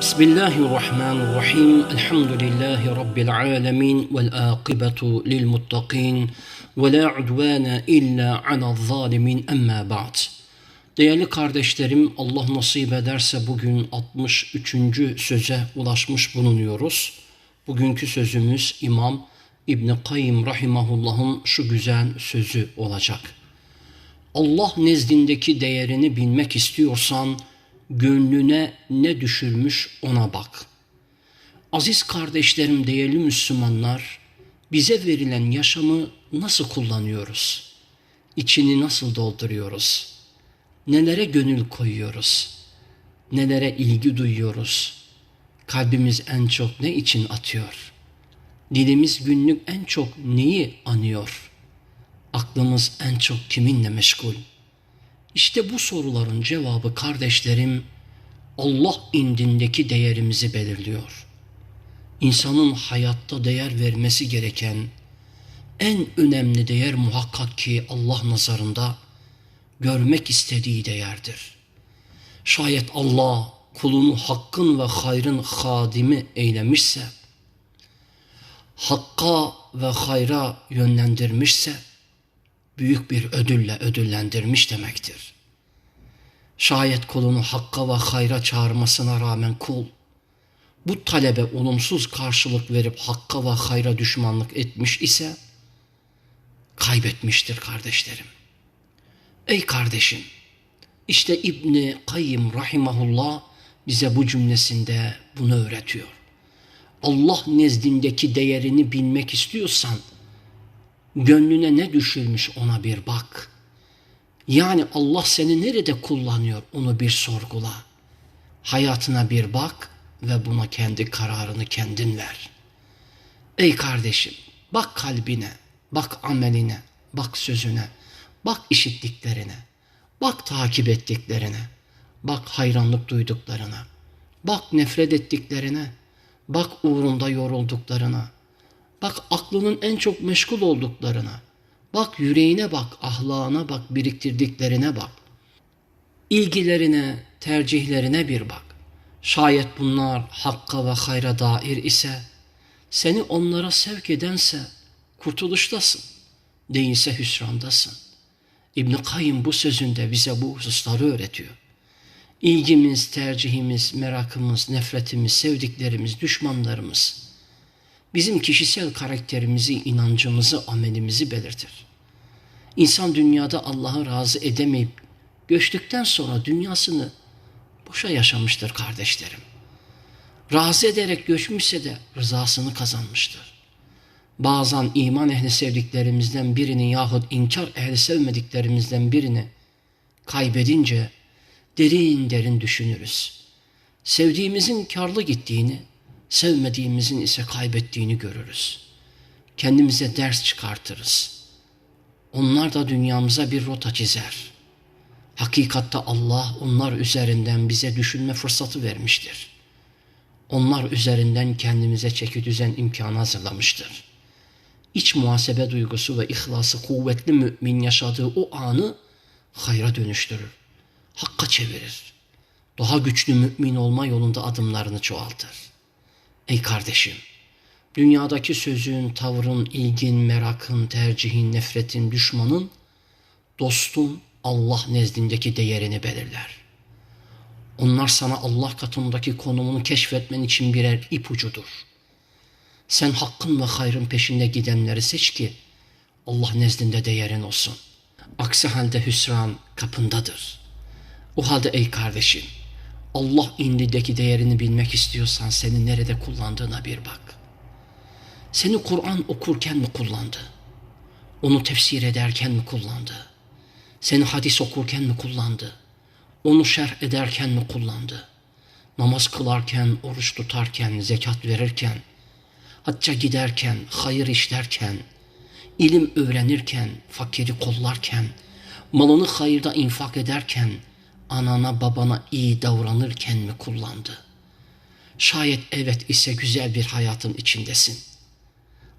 بسم الله الرحمن الرحيم الحمد لله رب العالمين والآقبة للمتقين ولا عدوان إلا على الظالمين أما بعد Değerli kardeşlerim Allah nasip ederse bugün 63. söze ulaşmış bulunuyoruz. Bugünkü sözümüz İmam İbn Kayyim rahimahullah'ın şu güzel sözü olacak. Allah nezdindeki değerini bilmek istiyorsan gönlüne ne düşürmüş ona bak. Aziz kardeşlerim, değerli Müslümanlar, bize verilen yaşamı nasıl kullanıyoruz? İçini nasıl dolduruyoruz? Nelere gönül koyuyoruz? Nelere ilgi duyuyoruz? Kalbimiz en çok ne için atıyor? Dilimiz günlük en çok neyi anıyor? Aklımız en çok kiminle meşgul? İşte bu soruların cevabı kardeşlerim Allah indindeki değerimizi belirliyor. İnsanın hayatta değer vermesi gereken en önemli değer muhakkak ki Allah nazarında görmek istediği değerdir. Şayet Allah kulunu hakkın ve hayrın hadimi eylemişse, hakka ve hayra yönlendirmişse, büyük bir ödülle ödüllendirmiş demektir. Şayet kulunu hakka ve hayra çağırmasına rağmen kul, bu talebe olumsuz karşılık verip hakka ve hayra düşmanlık etmiş ise, kaybetmiştir kardeşlerim. Ey kardeşim, işte İbni Kayyim Rahimahullah bize bu cümlesinde bunu öğretiyor. Allah nezdindeki değerini bilmek istiyorsan, gönlüne ne düşürmüş ona bir bak. Yani Allah seni nerede kullanıyor onu bir sorgula. Hayatına bir bak ve buna kendi kararını kendin ver. Ey kardeşim bak kalbine, bak ameline, bak sözüne, bak işittiklerine, bak takip ettiklerine, bak hayranlık duyduklarına, bak nefret ettiklerine, bak uğrunda yorulduklarına, Bak aklının en çok meşgul olduklarına. Bak yüreğine bak, ahlana bak, biriktirdiklerine bak. İlgilerine, tercihlerine bir bak. Şayet bunlar hakka ve hayra dair ise, seni onlara sevk edense kurtuluştasın, değilse hüsrandasın. İbn Kayyım bu sözünde bize bu hususları öğretiyor. İlgimiz, tercihimiz, merakımız, nefretimiz, sevdiklerimiz, düşmanlarımız, bizim kişisel karakterimizi, inancımızı, amelimizi belirtir. İnsan dünyada Allah'ı razı edemeyip göçtükten sonra dünyasını boşa yaşamıştır kardeşlerim. Razı ederek göçmüşse de rızasını kazanmıştır. Bazen iman ehli sevdiklerimizden birini yahut inkar ehli sevmediklerimizden birini kaybedince derin derin düşünürüz. Sevdiğimizin karlı gittiğini, sevmediğimizin ise kaybettiğini görürüz. Kendimize ders çıkartırız. Onlar da dünyamıza bir rota çizer. Hakikatte Allah onlar üzerinden bize düşünme fırsatı vermiştir. Onlar üzerinden kendimize çeki düzen imkanı hazırlamıştır. İç muhasebe duygusu ve ihlası kuvvetli mümin yaşadığı o anı hayra dönüştürür. Hakka çevirir. Daha güçlü mümin olma yolunda adımlarını çoğaltır. Ey kardeşim, dünyadaki sözün, tavrın, ilgin, merakın, tercihin, nefretin, düşmanın, dostun Allah nezdindeki değerini belirler. Onlar sana Allah katındaki konumunu keşfetmen için birer ipucudur. Sen hakkın ve hayrın peşinde gidenleri seç ki Allah nezdinde değerin olsun. Aksi halde hüsran kapındadır. O halde ey kardeşim, Allah indideki değerini bilmek istiyorsan seni nerede kullandığına bir bak. Seni Kur'an okurken mi kullandı? Onu tefsir ederken mi kullandı? Seni hadis okurken mi kullandı? Onu şerh ederken mi kullandı? Namaz kılarken, oruç tutarken, zekat verirken, hacca giderken, hayır işlerken, ilim öğrenirken, fakiri kollarken, malını hayırda infak ederken, anana babana iyi davranırken mi kullandı? Şayet evet ise güzel bir hayatın içindesin.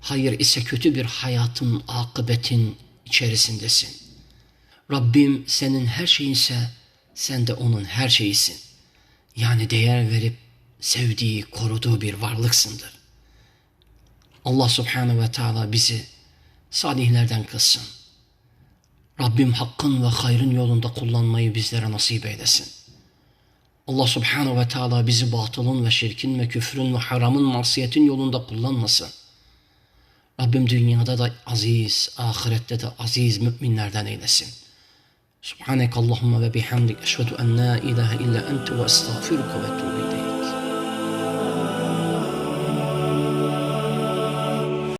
Hayır ise kötü bir hayatın, akıbetin içerisindesin. Rabbim senin her şeyinse sen de onun her şeyisin. Yani değer verip sevdiği, koruduğu bir varlıksındır. Allah subhanehu ve teala bizi salihlerden kılsın. Rabbim hakkın ve hayrın yolunda kullanmayı bizlere nasip eylesin. Allah subhanehu ve teala bizi batılın ve şirkin ve küfrün ve haramın masiyetin yolunda kullanmasın. Rabbim dünyada da aziz, ahirette de aziz müminlerden eylesin. Subhaneke Allahumma ve bihamdik eşhedü en la ilahe illa ente ve estağfiruka ve ileyk.